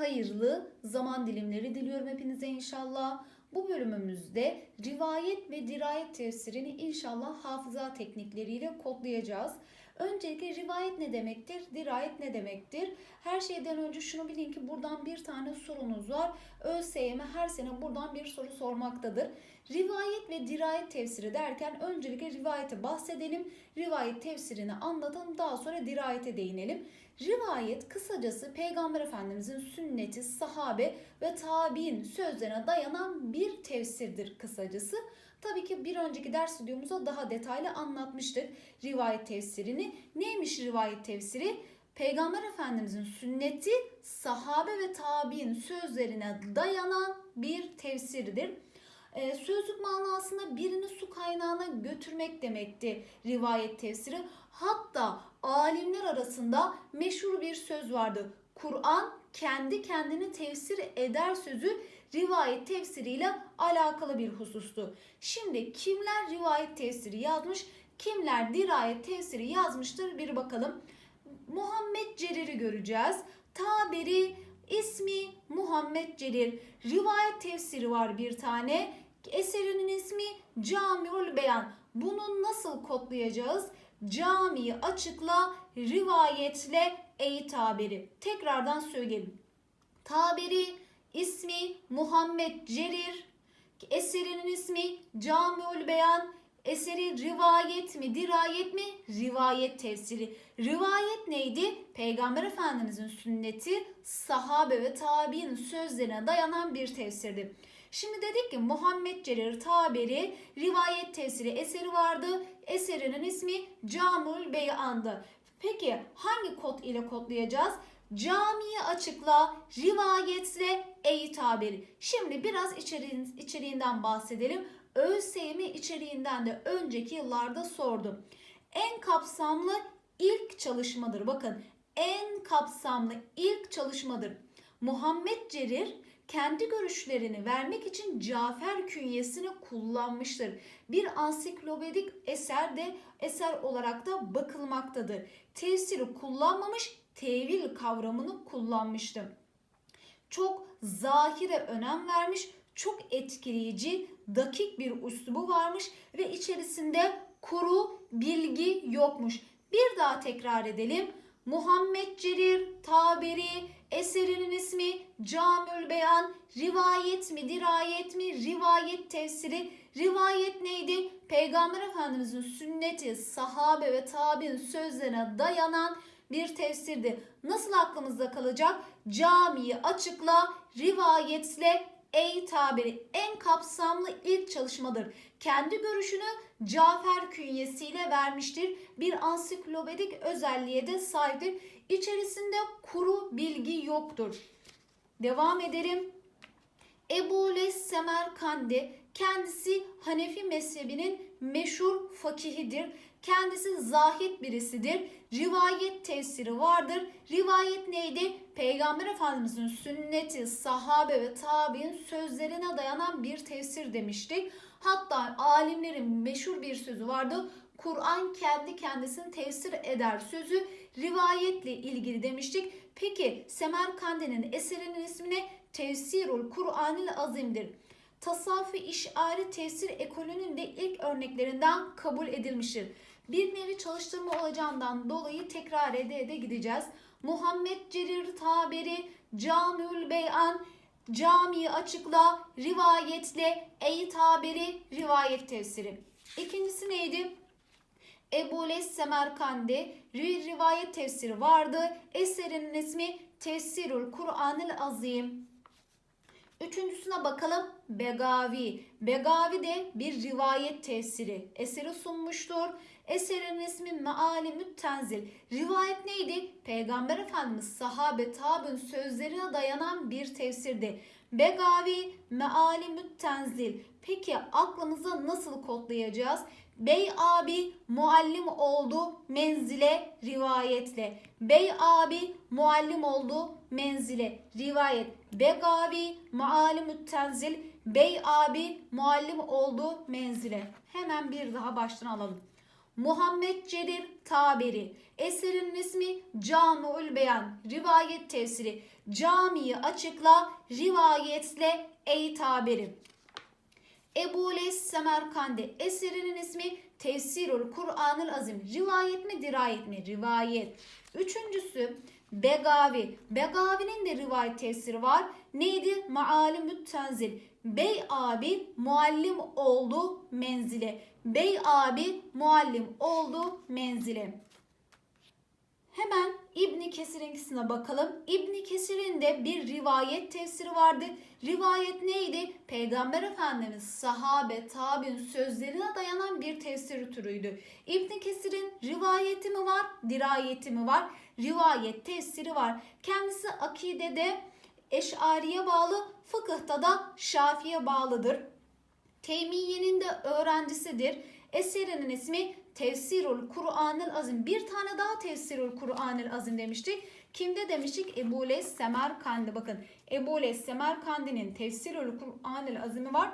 hayırlı zaman dilimleri diliyorum hepinize inşallah. Bu bölümümüzde rivayet ve dirayet tefsirini inşallah hafıza teknikleriyle kodlayacağız. Öncelikle rivayet ne demektir? Dirayet ne demektir? Her şeyden önce şunu bilin ki buradan bir tane sorunuz var. ÖSYM her sene buradan bir soru sormaktadır. Rivayet ve dirayet tefsiri derken öncelikle rivayete bahsedelim. Rivayet tefsirini anlatalım. Daha sonra dirayete değinelim. Rivayet kısacası Peygamber Efendimizin sünneti, sahabe ve tabi'in sözlerine dayanan bir tefsirdir kısacası. Tabii ki bir önceki ders videomuzda daha detaylı anlatmıştık rivayet tefsirini. Neymiş rivayet tefsiri? Peygamber Efendimizin sünneti, sahabe ve tabi'in sözlerine dayanan bir tefsirdir. Ee, sözlük manasında birini su kaynağına götürmek demekti rivayet tefsiri. Hatta alimler arasında meşhur bir söz vardı. Kur'an kendi kendini tefsir eder sözü rivayet tefsiriyle alakalı bir husustu. Şimdi kimler rivayet tefsiri yazmış, kimler dirayet tefsiri yazmıştır bir bakalım. Muhammed Cerir'i göreceğiz. Taberi ismi Muhammed Cerir. Rivayet tefsiri var bir tane. Eserinin ismi Camiul Beyan. Bunu nasıl kodlayacağız? Camiyi açıkla, rivayetle ey taberi. Tekrardan söyleyelim. Taberi ismi Muhammed Cerir. Eserinin ismi Camiul Beyan. Eseri rivayet mi, dirayet mi? Rivayet tefsiri. Rivayet neydi? Peygamber Efendimizin sünneti, sahabe ve tabi'in sözlerine dayanan bir tefsirdi. Şimdi dedik ki Muhammed Cerir Taberi rivayet tefsiri eseri vardı. Eserinin ismi Camul Beyan'dı. Peki hangi kod ile kodlayacağız? Camiyi açıkla, rivayetle ey tabiri. Şimdi biraz içeriğin, içeriğinden bahsedelim. ÖSYM içeriğinden de önceki yıllarda sordum. En kapsamlı ilk çalışmadır. Bakın en kapsamlı ilk çalışmadır. Muhammed Cerir kendi görüşlerini vermek için Cafer künyesini kullanmıştır. Bir ansiklopedik eser de eser olarak da bakılmaktadır. Tefsiri kullanmamış, tevil kavramını kullanmıştı. Çok zahire önem vermiş, çok etkileyici, dakik bir üslubu varmış ve içerisinde kuru bilgi yokmuş. Bir daha tekrar edelim. Muhammed Cerir, Taberi, eserinin ismi Camül Beyan, rivayet mi, dirayet mi, rivayet tefsiri. Rivayet neydi? Peygamber Efendimizin sünneti, sahabe ve tabi'in sözlerine dayanan bir tefsirdi. Nasıl aklımızda kalacak? Camiyi açıkla, rivayetle ey tabiri en kapsamlı ilk çalışmadır. Kendi görüşünü Cafer künyesiyle vermiştir. Bir ansiklopedik özelliğe de sahiptir. İçerisinde kuru bilgi yoktur. Devam edelim. Ebu Les Semerkandi kendisi Hanefi mezhebinin meşhur fakihidir. Kendisi zahit birisidir. Rivayet tesiri vardır. Rivayet neydi? Peygamber Efendimizin sünneti, sahabe ve tabi'in sözlerine dayanan bir tefsir demiştik. Hatta alimlerin meşhur bir sözü vardı. Kur'an kendi kendisini tefsir eder sözü rivayetle ilgili demiştik. Peki Semerkandi'nin eserinin ismi ne? Tefsirul Kur'anil Azim'dir. Tasavvufi işari tefsir ekolünün de ilk örneklerinden kabul edilmiştir. Bir nevi çalıştırma olacağından dolayı tekrar ede ede gideceğiz. Muhammed Cerir Taberi, Camiül Beyan, Camiyi açıkla, rivayetle, ey taberi, rivayet tefsiri. İkincisi neydi? Ebu Les Semerkandi rivayet tefsiri vardı. Eserinin ismi Tefsirul Kur'anil Azim. Üçüncüsüne bakalım. Begavi. Begavi de bir rivayet tefsiri. Eseri sunmuştur. Eserin ismi Meali Tenzil. Rivayet neydi? Peygamber Efendimiz sahabe tabün sözlerine dayanan bir tefsirdi. Begavi Meali Tenzil. Peki aklımıza nasıl kodlayacağız? Bey abi muallim oldu menzile rivayetle. Bey abi muallim oldu menzile rivayet. Begavi muallim tenzil. Bey abi muallim oldu menzile. Hemen bir daha baştan alalım. Muhammed Cerir Taberi. Eserinin ismi Camiül Beyan. Rivayet tefsiri. Camiyi açıkla, rivayetle ey tabiri. Ebu Leys Semerkandi. Eserinin ismi Tefsirul Kur'anül Azim. Rivayet mi, dirayet mi? Rivayet. Üçüncüsü Begavi. Begavi'nin de rivayet tefsiri var. Neydi? Maalimü't Tenzil. Bey abi muallim oldu menzile. Bey abi muallim oldu menzile. Hemen İbni Kesir'inkisine bakalım. İbni Kesir'in de bir rivayet tefsiri vardı. Rivayet neydi? Peygamber Efendimiz sahabe, tabi'in sözlerine dayanan bir tefsir türüydü. İbni Kesir'in rivayeti mi var, dirayeti mi var? Rivayet tefsiri var. Kendisi akidede Eş'ariye bağlı, fıkıhta da Şafi'ye bağlıdır. Teymiye'nin de öğrencisidir. Eserinin ismi Tefsirul Kur'anil Azim. Bir tane daha Tefsirul Kur'anil Azim demiştik. Kimde demiştik? Ebu Leys Semerkandi. Bakın Ebu Leys Semerkandi'nin Tefsirul Kur'anil Azim'i var.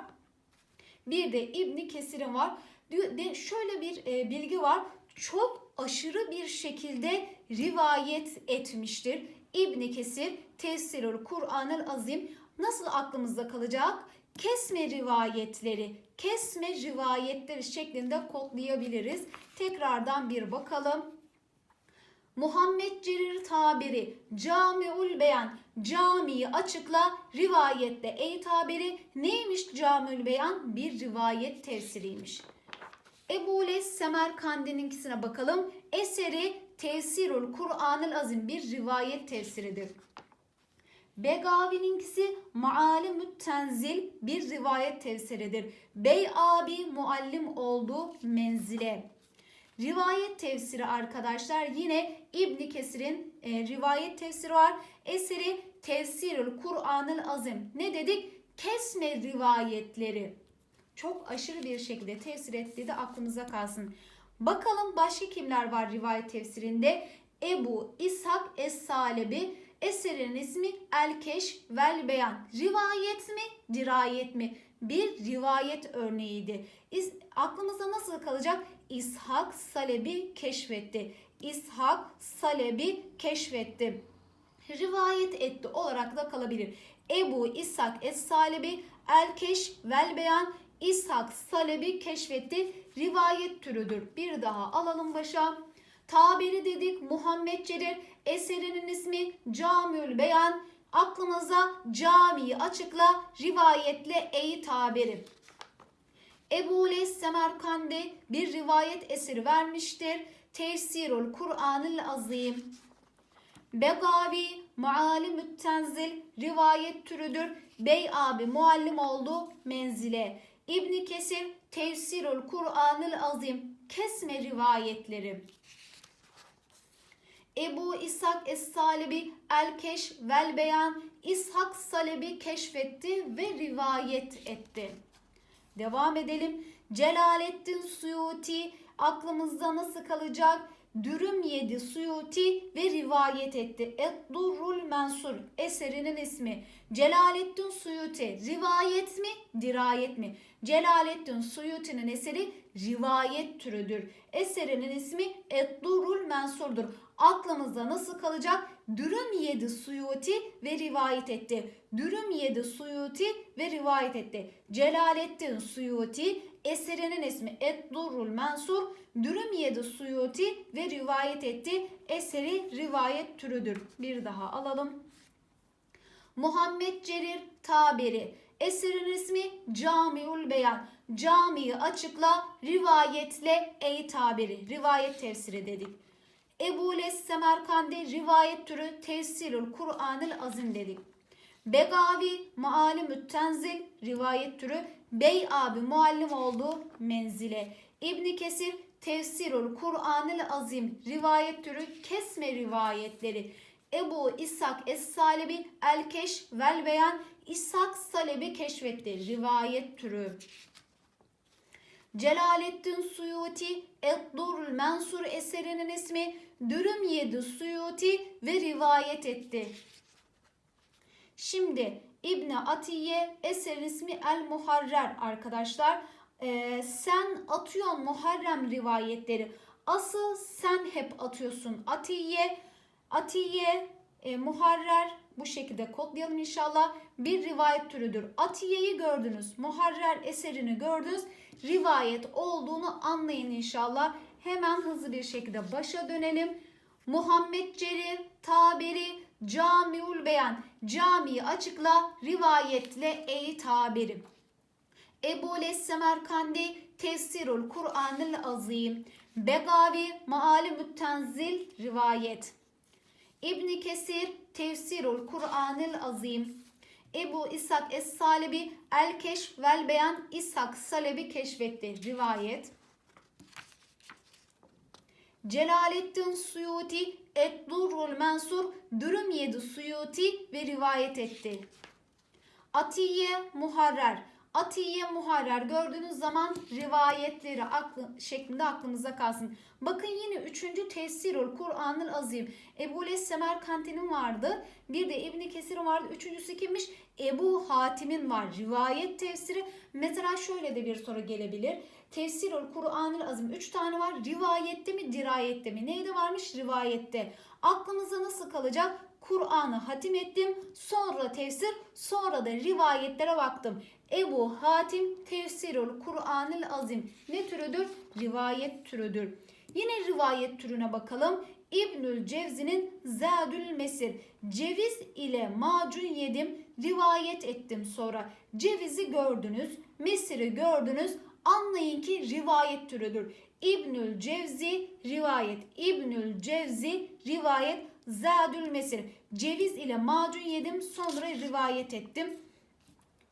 Bir de İbni Kesir'in var. De şöyle bir e, bilgi var. Çok aşırı bir şekilde rivayet etmiştir. İbni Kesir Tefsirul Kur'anil Azim nasıl aklımızda kalacak? Kesme rivayetleri, kesme rivayetleri şeklinde kodlayabiliriz. Tekrardan bir bakalım. Muhammed Cerir tabiri Camiul Beyan camiyi açıkla rivayetle ey tabiri neymiş Camiul Beyan bir rivayet tefsiriymiş. Ebu Leys Semerkandi'ninkisine bakalım. Eseri Tefsirul Kur'an'ıl Azim bir rivayet tefsiridir. Begavi'ninkisi Maalimü't Tenzil bir rivayet tefsiridir. Bey abi muallim oldu menzile. Rivayet tefsiri arkadaşlar yine İbn Kesir'in e, rivayet tefsiri var. Eseri Tefsirül Kur'an'ıl Azim. Ne dedik? Kesme rivayetleri. Çok aşırı bir şekilde tefsir ettiği de aklımıza kalsın. Bakalım başka kimler var rivayet tefsirinde? Ebu İshak Es-Salebi Eserinin ismi Elkeş Vel Beyan. Rivayet mi, dirayet mi? Bir rivayet örneğiydi. İz, aklımızda nasıl kalacak? İshak Salebi keşfetti. İshak Salebi keşfetti. Rivayet etti olarak da kalabilir. Ebu İshak Es-Salebi Elkeş Vel Beyan İshak Salebi keşfetti. Rivayet türüdür. Bir daha alalım başa. Tabiri dedik Muhammed Cerir. Eserinin ismi Camiül Beyan. Aklımıza camiyi açıkla rivayetle ey tabiri. Ebu Leys Semerkandi bir rivayet eseri vermiştir. Tefsirul Kur'an'ıl Azim. Begavi Mualimü't Tenzil rivayet türüdür. Bey abi muallim oldu menzile. İbni Kesir Tefsirul Kur'an'ıl Azim kesme rivayetleri. Ebu İshak Es-Salebi El-Keş vel Beyan İshak Salebi keşfetti ve rivayet etti. Devam edelim. Celaleddin Suyuti aklımızda nasıl kalacak? Dürüm yedi Suyuti ve rivayet etti. Eddurrul Mensur eserinin ismi. Celaleddin Suyuti rivayet mi, dirayet mi? Celaleddin Suyuti'nin eseri rivayet türüdür. Eserinin ismi Eddurrul Mensur'dur. Aklımızda nasıl kalacak? Dürüm yedi Suyuti ve rivayet etti. Dürüm yedi Suyuti ve rivayet etti. Celaleddin Suyuti eserinin ismi Eddurrul Mensur. Dürüm yedi Suyuti ve rivayet etti. Eseri rivayet türüdür. Bir daha alalım. Muhammed Cerir Taberi. Eserin ismi Camiul Beyan. Camiyi açıkla, rivayetle ey tabiri. Rivayet tefsiri dedik. Ebu Les Semerkandi rivayet türü Tefsirül Kur'an'ıl Azim dedik. Begavi Maalimü't Tenzil rivayet türü Bey abi muallim oldu menzile. İbni Kesir Tefsirül Kur'an'ıl Azim rivayet türü kesme rivayetleri. Ebu İshak Es-Salebi El-Keş vel Beyan İshak Salebi keşfetti. Rivayet türü. Celaleddin Suyuti Eddurul Mensur eserinin ismi Dürüm yedi Suyuti ve rivayet etti. Şimdi İbni Atiye eserin ismi El Muharrer arkadaşlar. e, sen atıyorsun Muharrem rivayetleri. Asıl sen hep atıyorsun. Atiye, Atiye, e, Muharrer bu şekilde kodlayalım inşallah. Bir rivayet türüdür. Atiye'yi gördünüz. Muharrer eserini gördünüz. Rivayet olduğunu anlayın inşallah. Hemen hızlı bir şekilde başa dönelim. Muhammed Cerir, Taberi, Camiul Beyan. Camiyi açıkla, rivayetle ey tabiri. Ebu Semerkandi Tefsirul Kur'anil Azim. Begavi Maali Müttenzil Rivayet. İbni Kesir Tefsirul Kur'anil Azim. Ebu İshak Es-Salebi El Keşf vel Beyan İshak Salebi keşfetti. Rivayet. Celaleddin Suyuti Et-Durrul Mensur Dürüm yedi Suyuti ve rivayet etti. Atiye Muharrer Atiye Muharrer gördüğünüz zaman rivayetleri aklı, şeklinde aklımıza kalsın. Bakın yine üçüncü tefsirul Kur'an'ın azim. Ebu Les Semerkant'in vardı. Bir de İbni Kesir'in vardı. Üçüncüsü kimmiş? Ebu Hatim'in var. Rivayet tefsiri. Mesela şöyle de bir soru gelebilir. Tefsirul Kur'an'ın azim. Üç tane var. Rivayette mi, dirayette mi? Neyde varmış? Rivayette. Aklımıza nasıl kalacak? Kur'an'ı hatim ettim. Sonra tefsir, sonra da rivayetlere baktım. Ebu Hatim Tefsirul Kur'anil Azim ne türüdür? Rivayet türüdür. Yine rivayet türüne bakalım. İbnül Cevzi'nin Zadül Mesir. Ceviz ile macun yedim, rivayet ettim sonra. Cevizi gördünüz, Mesir'i gördünüz. Anlayın ki rivayet türüdür. İbnül Cevzi rivayet. İbnül Cevzi rivayet. Zadül Mesir. Ceviz ile macun yedim sonra rivayet ettim.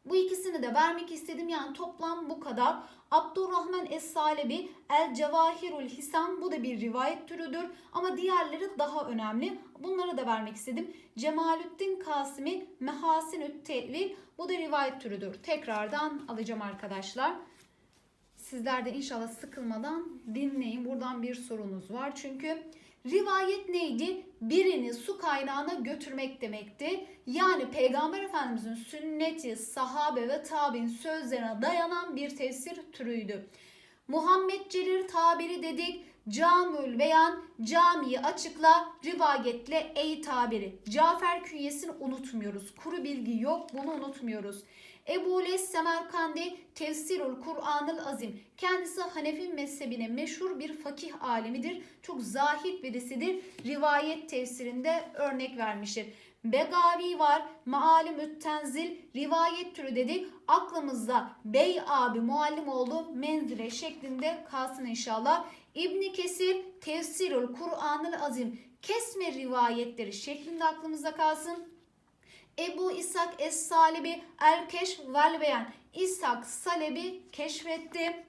Bu ikisini de vermek istedim. Yani toplam bu kadar. Abdurrahman Es-Salebi El Cevahirul Hisam bu da bir rivayet türüdür. Ama diğerleri daha önemli. Bunları da vermek istedim. Cemalüddin Kasimi Mehasinü't Tevil bu da rivayet türüdür. Tekrardan alacağım arkadaşlar. Sizler de inşallah sıkılmadan dinleyin. Buradan bir sorunuz var. Çünkü Rivayet neydi? Birini su kaynağına götürmek demekti. Yani Peygamber Efendimizin sünneti, sahabe ve tabi'in sözlerine dayanan bir tefsir türüydü. Muhammed Celil tabiri dedik. Camül beyan camiyi açıkla rivayetle ey tabiri. Cafer künyesini unutmuyoruz. Kuru bilgi yok bunu unutmuyoruz. Ebu Les Semerkandi Tefsirul Kur'an'ıl Azim. Kendisi Hanefi mezhebine meşhur bir fakih alimidir. Çok zahit birisidir. Rivayet tefsirinde örnek vermiştir. Begavi var, Maali Müttenzil, rivayet türü dedik. Aklımızda Bey abi muallim oldu menzile şeklinde kalsın inşallah. İbni Kesir, Tefsirul Kur'an'ıl Azim. Kesme rivayetleri şeklinde aklımızda kalsın. Ebu İshak Es-Salibi El-Keşf vel Beyan. İshak Salebi keşfetti.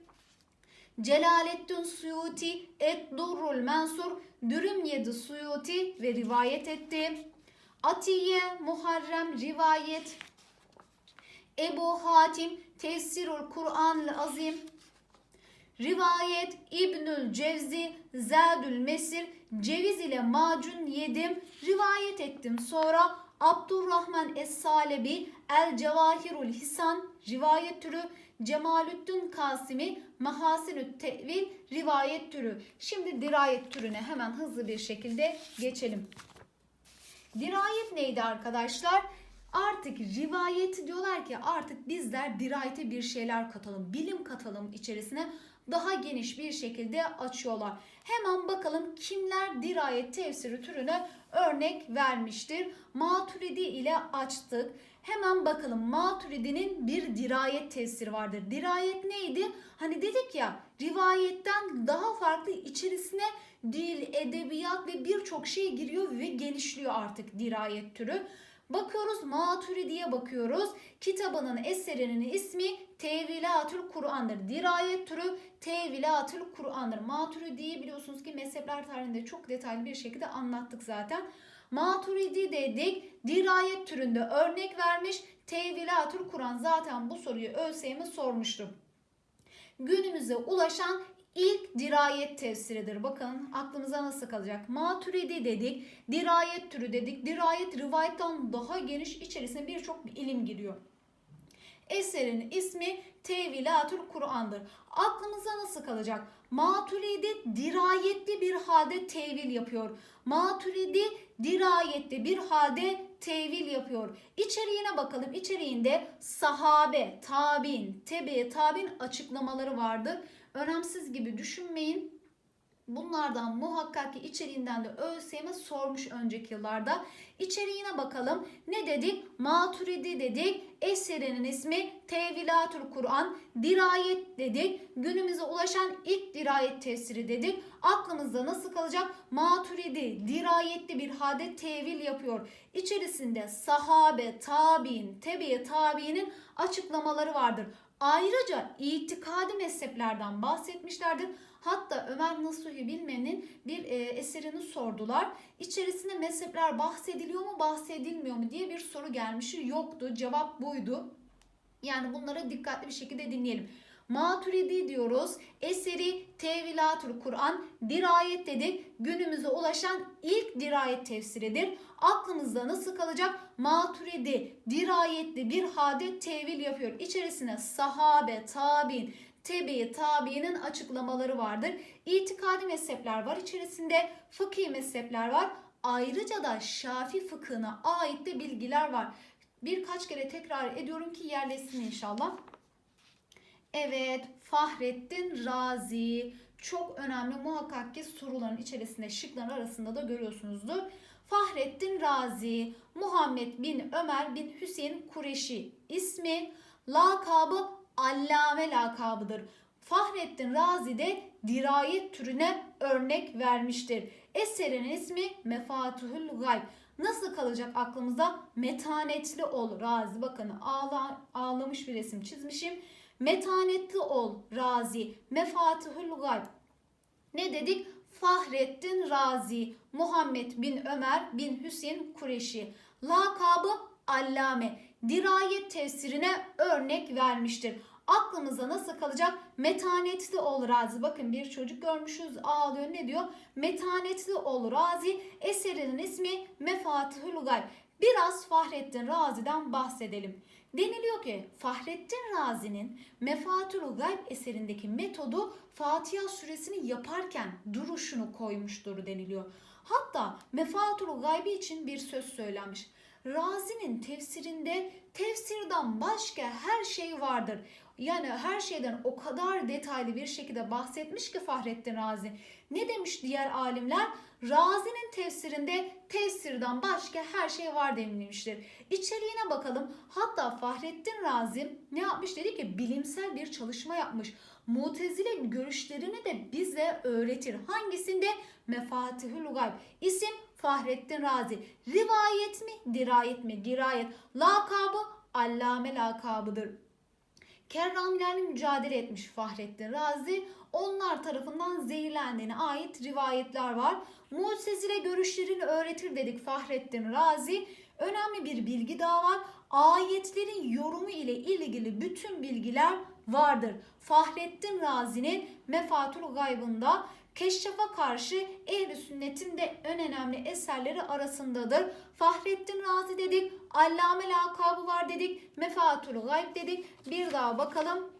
Celaleddin Suyuti Et-Durrul Mensur Dürüm yedi Suyuti ve rivayet etti. Atiye Muharrem rivayet. Ebu Hatim Tefsirul Kur'an Azim Rivayet İbnül Cevzi Zadül Mesir ceviz ile macun yedim rivayet ettim sonra Abdurrahman Es-Salebi El Cevahirul Hisan rivayet türü Cemalüddin Kasimi Mahasinü Tevil rivayet türü. Şimdi dirayet türüne hemen hızlı bir şekilde geçelim. Dirayet neydi arkadaşlar? Artık rivayet diyorlar ki artık bizler dirayete bir şeyler katalım, bilim katalım içerisine daha geniş bir şekilde açıyorlar. Hemen bakalım kimler dirayet tefsiri türüne örnek vermiştir. Maturidi ile açtık. Hemen bakalım Maturidi'nin bir dirayet tefsiri vardır. Dirayet neydi? Hani dedik ya rivayetten daha farklı içerisine dil, edebiyat ve birçok şey giriyor ve genişliyor artık dirayet türü. Bakıyoruz Maturidi'ye bakıyoruz. Kitabının eserinin ismi Tevilatül Kur'an'dır. Dirayet türü Tevilatül Kur'an'dır. Maturidi'yi biliyorsunuz ki mezhepler tarihinde çok detaylı bir şekilde anlattık zaten. Maturidi dedik. Dirayet türünde örnek vermiş. Tevilatül Kur'an zaten bu soruyu ÖSYM sormuştu. Günümüze ulaşan ilk dirayet tefsiridir. Bakın aklımıza nasıl kalacak. Maturidi dedik, dirayet türü dedik. Dirayet rivayetten daha geniş içerisine birçok ilim giriyor. Eserin ismi Tevilatül Kur'an'dır. Aklımıza nasıl kalacak? Maturidi dirayetli bir halde tevil yapıyor. Maturidi dirayetli bir halde tevil yapıyor. İçeriğine bakalım. İçeriğinde sahabe, tabin, tebe, tabin açıklamaları vardır. Önemsiz gibi düşünmeyin. Bunlardan muhakkak ki içeriğinden de ÖSYM sormuş önceki yıllarda. İçeriğine bakalım. Ne dedik? Maturidi dedik. Eserinin ismi Tevilatül Kur'an. Dirayet dedik. Günümüze ulaşan ilk dirayet tefsiri dedik. Aklımızda nasıl kalacak? Maturidi dirayetli bir halde tevil yapıyor. İçerisinde sahabe, tabi'in, tebe tabi'nin açıklamaları vardır. Ayrıca itikadi mezheplerden bahsetmişlerdir. Hatta Ömer Nasuhi Bilmen'in bir e, eserini sordular. İçerisinde mezhepler bahsediliyor mu bahsedilmiyor mu diye bir soru gelmişti. Yoktu. Cevap buydu. Yani bunlara dikkatli bir şekilde dinleyelim. Maturidi diyoruz. Eseri Tevilatül Kur'an dirayet dedik. Günümüze ulaşan ilk dirayet tefsiridir. Aklımızda nasıl kalacak? Maturidi dirayetli bir halde tevil yapıyor. İçerisine sahabe, tabi'in, tebe tabiinin açıklamaları vardır. İtikadi mezhepler var içerisinde, fıkhi mezhepler var. Ayrıca da Şafi fıkhına ait de bilgiler var. Birkaç kere tekrar ediyorum ki yerleşsin inşallah. Evet, Fahrettin Razi. Çok önemli muhakkak ki soruların içerisinde şıkların arasında da görüyorsunuzdur. Fahrettin Razi, Muhammed bin Ömer bin Hüseyin Kureşi ismi, lakabı Allame lakabıdır. Fahrettin Razi de dirayet türüne örnek vermiştir. Eserinin ismi Mefatuhul Gayb. Nasıl kalacak aklımızda? Metanetli ol Razi. Bakın ağla, ağlamış bir resim çizmişim. Metanetli ol Razi. Mefatihül Gayb. Ne dedik? Fahrettin Razi, Muhammed bin Ömer bin Hüseyin Kureşi. Lakabı Allame. Dirayet tefsirine örnek vermiştir. Aklımıza nasıl kalacak? Metanetli ol Razi. Bakın bir çocuk görmüşüz ağlıyor. Ne diyor? Metanetli ol Razi. Eserinin ismi Mefatihül Gayb. Biraz Fahrettin Razi'den bahsedelim. Deniliyor ki Fahrettin Razi'nin Mefatül Gayb eserindeki metodu Fatiha suresini yaparken duruşunu koymuştur deniliyor. Hatta Mefatül Gaybi için bir söz söylenmiş. Razi'nin tefsirinde tefsirden başka her şey vardır. Yani her şeyden o kadar detaylı bir şekilde bahsetmiş ki Fahrettin Razi. Ne demiş diğer alimler? Razi'nin tefsirinde tefsirden başka her şey var denilmiştir. İçeriğine bakalım. Hatta Fahrettin Razi ne yapmış dedi ki bilimsel bir çalışma yapmış. Mutezile görüşlerini de bize öğretir. Hangisinde? Mefatihül Gayb. İsim Fahrettin Razi. Rivayet mi? Dirayet mi? Dirayet. Lakabı Allame lakabıdır. Kerramilerle mücadele etmiş Fahrettin Razi. Onlar tarafından zehirlendiğine ait rivayetler var. Mu'tezile görüşlerini öğretir dedik Fahrettin Razi. Önemli bir bilgi daha var. Ayetlerin yorumu ile ilgili bütün bilgiler vardır. Fahrettin Razi'nin Mefatul Gaybı'nda Keşşaf'a karşı ehli sünnetin de en önemli eserleri arasındadır. Fahrettin Razi dedik, Allame lakabı var dedik, Mefatul Gayb dedik. Bir daha bakalım.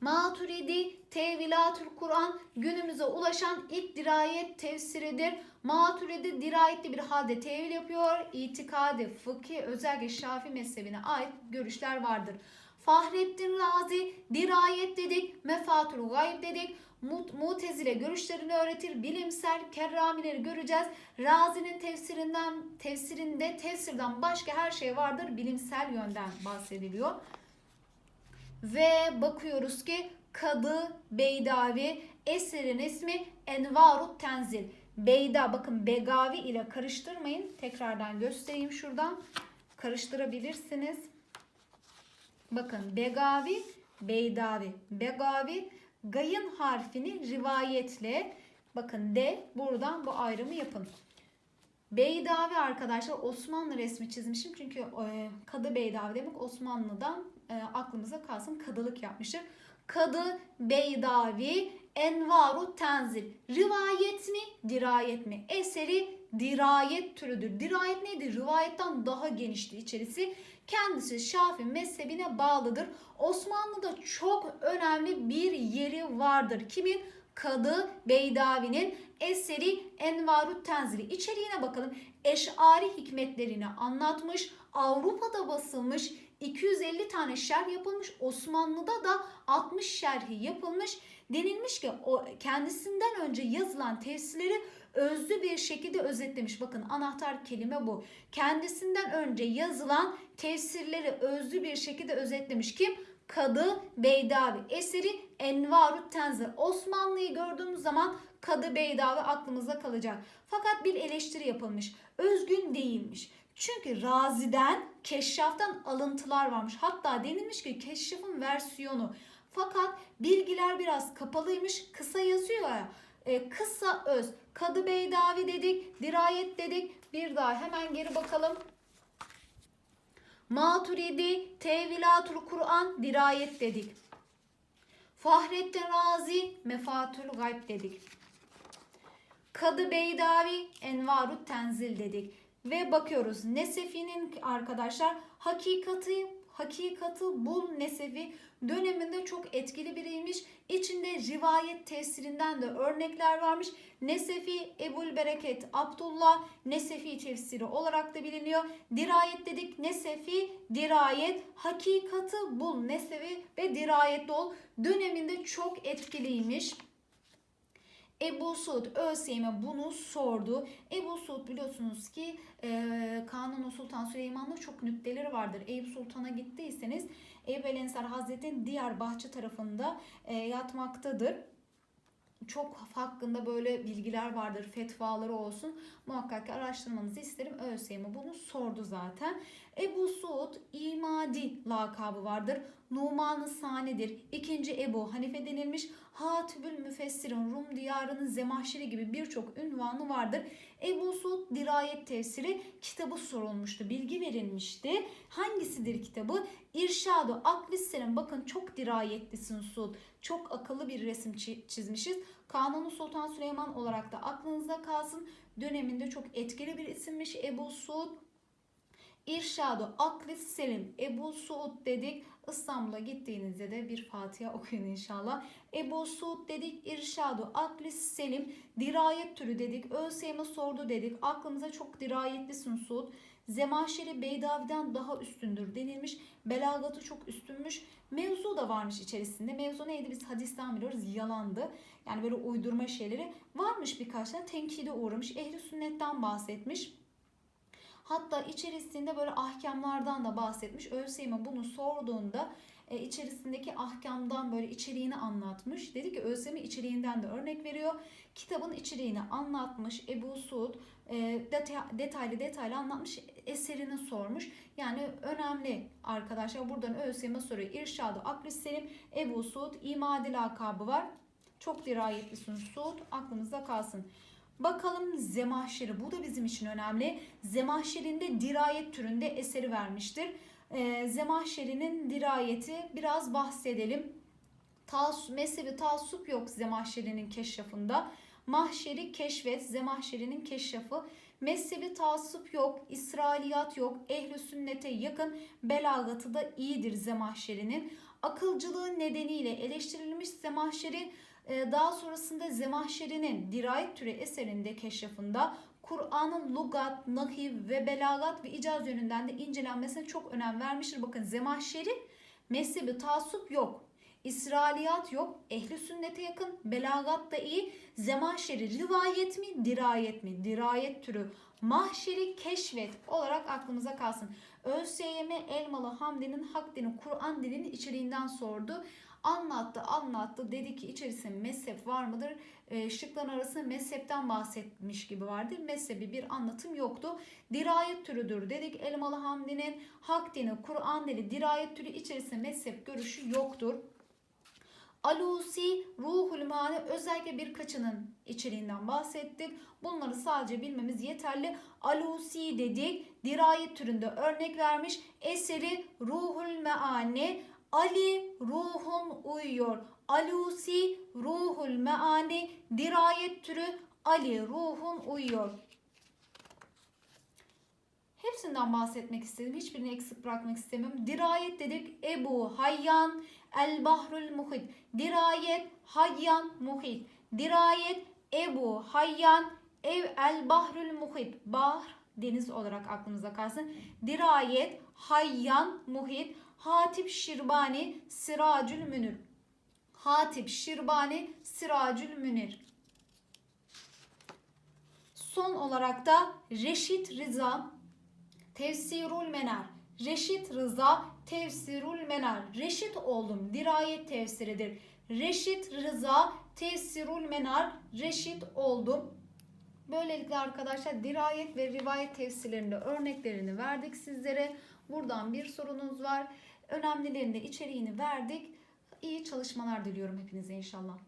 Maturidi Tevilatül Kur'an günümüze ulaşan ilk dirayet tefsiridir. Maturidi dirayetli bir halde tevil yapıyor. İtikadi, fıkhi, özellikle Şafi mezhebine ait görüşler vardır. Fahrettin Razi dirayet dedik, Mefatul Gayb dedik. Mut, mutezile görüşlerini öğretir. Bilimsel kerramileri göreceğiz. Razi'nin tefsirinden tefsirinde tefsirden başka her şey vardır. Bilimsel yönden bahsediliyor. Ve bakıyoruz ki Kadı Beydavi eserin ismi Envarut Tenzil. Beyda bakın Begavi ile karıştırmayın. Tekrardan göstereyim şuradan. Karıştırabilirsiniz. Bakın Begavi, Beydavi. Begavi gayın harfini rivayetle bakın de buradan bu ayrımı yapın. Beydavi arkadaşlar Osmanlı resmi çizmişim çünkü e, Kadı Beydavi demek Osmanlı'dan e, aklımıza kalsın kadılık yapmıştır. Kadı Beydavi Envaru Tenzil. Rivayet mi? Dirayet mi? Eseri dirayet türüdür. Dirayet neydi? Rivayetten daha genişti içerisi. Kendisi Şafi mezhebine bağlıdır. Osmanlı'da çok önemli bir yeri vardır. Kimin? Kadı Beydavi'nin eseri Envarut Tenzili. İçeriğine bakalım. Eş'ari hikmetlerini anlatmış. Avrupa'da basılmış. 250 tane şerh yapılmış. Osmanlı'da da 60 şerhi yapılmış. Denilmiş ki o kendisinden önce yazılan tefsirleri özlü bir şekilde özetlemiş. Bakın anahtar kelime bu. Kendisinden önce yazılan tefsirleri özlü bir şekilde özetlemiş. Kim? Kadı Beydavi. Eseri Envarut Tenzil. Osmanlı'yı gördüğümüz zaman Kadı Beydavi aklımızda kalacak. Fakat bir eleştiri yapılmış. Özgün değilmiş. Çünkü Razi'den, Keşşaf'tan alıntılar varmış. Hatta denilmiş ki Keşşaf'ın versiyonu. Fakat bilgiler biraz kapalıymış. Kısa yazıyor ya. E, kısa öz. Kadı Beydavi dedik, dirayet dedik. Bir daha hemen geri bakalım. Maturidi, Tevilatul Kur'an, dirayet dedik. Fahrettin Razi, Mefatül Gayb dedik. Kadı Beydavi, Envarut Tenzil dedik. Ve bakıyoruz Nesefi'nin arkadaşlar hakikati hakikati bul Nesefi döneminde çok etkili biriymiş. İçinde rivayet tesirinden de örnekler varmış. Nesefi Ebul Bereket Abdullah Nesefi tefsiri olarak da biliniyor. Dirayet dedik. Nesefi dirayet hakikati bul Nesefi ve dirayet ol döneminde çok etkiliymiş. Ebu Suud ÖSYM bunu sordu. Ebu Suud biliyorsunuz ki e, Kanuni Sultan Süleyman'da çok nükteleri vardır. Eyüp Sultan'a gittiyseniz Eyüp El Ensar diğer bahçe tarafında e, yatmaktadır çok hakkında böyle bilgiler vardır, fetvaları olsun. Muhakkak ki araştırmanızı isterim. ÖSYM bunu sordu zaten. Ebu Suud İmadi lakabı vardır. Numan-ı Sani'dir. İkinci Ebu Hanife denilmiş. Hatibül Müfessir'in Rum diyarının Zemahşeri gibi birçok ünvanı vardır. Ebu Suud Dirayet Tefsiri kitabı sorulmuştu. Bilgi verilmişti. Hangisidir kitabı? İrşadu Aklisselam. Bakın çok dirayetlisin Suud. Çok akıllı bir resim çizmişiz. Kanuni Sultan Süleyman olarak da aklınızda kalsın. Döneminde çok etkili bir isimmiş Ebu Suud. İrşadu Aklis Selim Ebu Suud dedik. İstanbul'a gittiğinizde de bir Fatiha okuyun inşallah. Ebu Suud dedik. İrşadu Aklis Selim. Dirayet türü dedik. ÖSYM sordu dedik. Aklımıza çok dirayetlisin Suud. Zemahşeri Beydavi'den daha üstündür denilmiş. Belagatı çok üstünmüş. Mevzu da varmış içerisinde. Mevzu neydi? Biz hadisten biliyoruz. Yalandı. Yani böyle uydurma şeyleri varmış birkaç tane. Tenkide uğramış. Ehli sünnetten bahsetmiş. Hatta içerisinde böyle ahkamlardan da bahsetmiş. ÖSYM bunu sorduğunda e, içerisindeki ahkamdan böyle içeriğini anlatmış. Dedi ki ÖSYM içeriğinden de örnek veriyor. Kitabın içeriğini anlatmış. Ebu Suud e, detaylı detaylı anlatmış. Eserini sormuş. Yani önemli arkadaşlar. Buradan ÖSYM soruyor. İrşadı Aklis Selim Ebu Suud imadi lakabı var. Çok dirayetlisin Suud. Aklımızda kalsın. Bakalım Zemahşeri. Bu da bizim için önemli. Zemahşeri'nin de dirayet türünde eseri vermiştir. E, Zemahşeri'nin dirayeti biraz bahsedelim. Tas, mezhebi taassup yok Zemahşeri'nin keşrafında. Mahşeri keşfet, Zemahşeri'nin keşrafı. Mezhebi taassup yok, İsrailiyat yok, ehli sünnete yakın, belagatı da iyidir Zemahşeri'nin. Akılcılığı nedeniyle eleştirilmiş Zemahşeri daha sonrasında Zemahşeri'nin Dirayet Türe eserinde keşrafında Kur'an'ın lugat, nahiv ve belagat ve icaz yönünden de incelenmesine çok önem vermiştir. Bakın Zemahşeri mezhebi taassup yok. İsrailiyat yok. Ehli sünnete yakın. Belagat da iyi. Zemahşeri rivayet mi? Dirayet mi? Dirayet türü. Mahşeri keşfet olarak aklımıza kalsın. ÖSYM Elmalı Hamdi'nin Hak dini Kur'an dilinin içeriğinden sordu. Anlattı anlattı dedi ki içerisinde mezhep var mıdır? E, şıkların arasında mezhepten bahsetmiş gibi vardı. Mezhebi bir anlatım yoktu. Dirayet türüdür dedik. Elmalı Hamdi'nin hak dini, Kur'an dili, dirayet türü içerisinde mezhep görüşü yoktur. Alusi, Ruhul Mani özellikle birkaçının içeriğinden bahsettik. Bunları sadece bilmemiz yeterli. Alusi dedik. Dirayet türünde örnek vermiş. Eseri Ruhul Meani Ali ruhun uyuyor. Alusi ruhul meani dirayet türü Ali ruhun uyuyor. Hepsinden bahsetmek istedim. Hiçbirini eksik bırakmak istemiyorum. Dirayet dedik. Ebu Hayyan El Bahrul Muhit. Dirayet Hayyan Muhit. Dirayet Ebu Hayyan Ev El Bahrul Muhit. Bahr deniz olarak aklımıza kalsın. Dirayet Hayyan Muhit. Hatip Şirbani Siracül Münir. Hatip Şirbani Siracül Münir. Son olarak da Reşit Rıza Tefsirul Menar. Reşit Rıza Tefsirul Menar. Reşit oğlum dirayet tefsiridir. Reşit Rıza Tefsirul Menar. Reşit oldum. Böylelikle arkadaşlar dirayet ve rivayet tefsirlerinde örneklerini verdik sizlere. Buradan bir sorunuz var. Önemlilerinde içeriğini verdik. İyi çalışmalar diliyorum hepinize inşallah.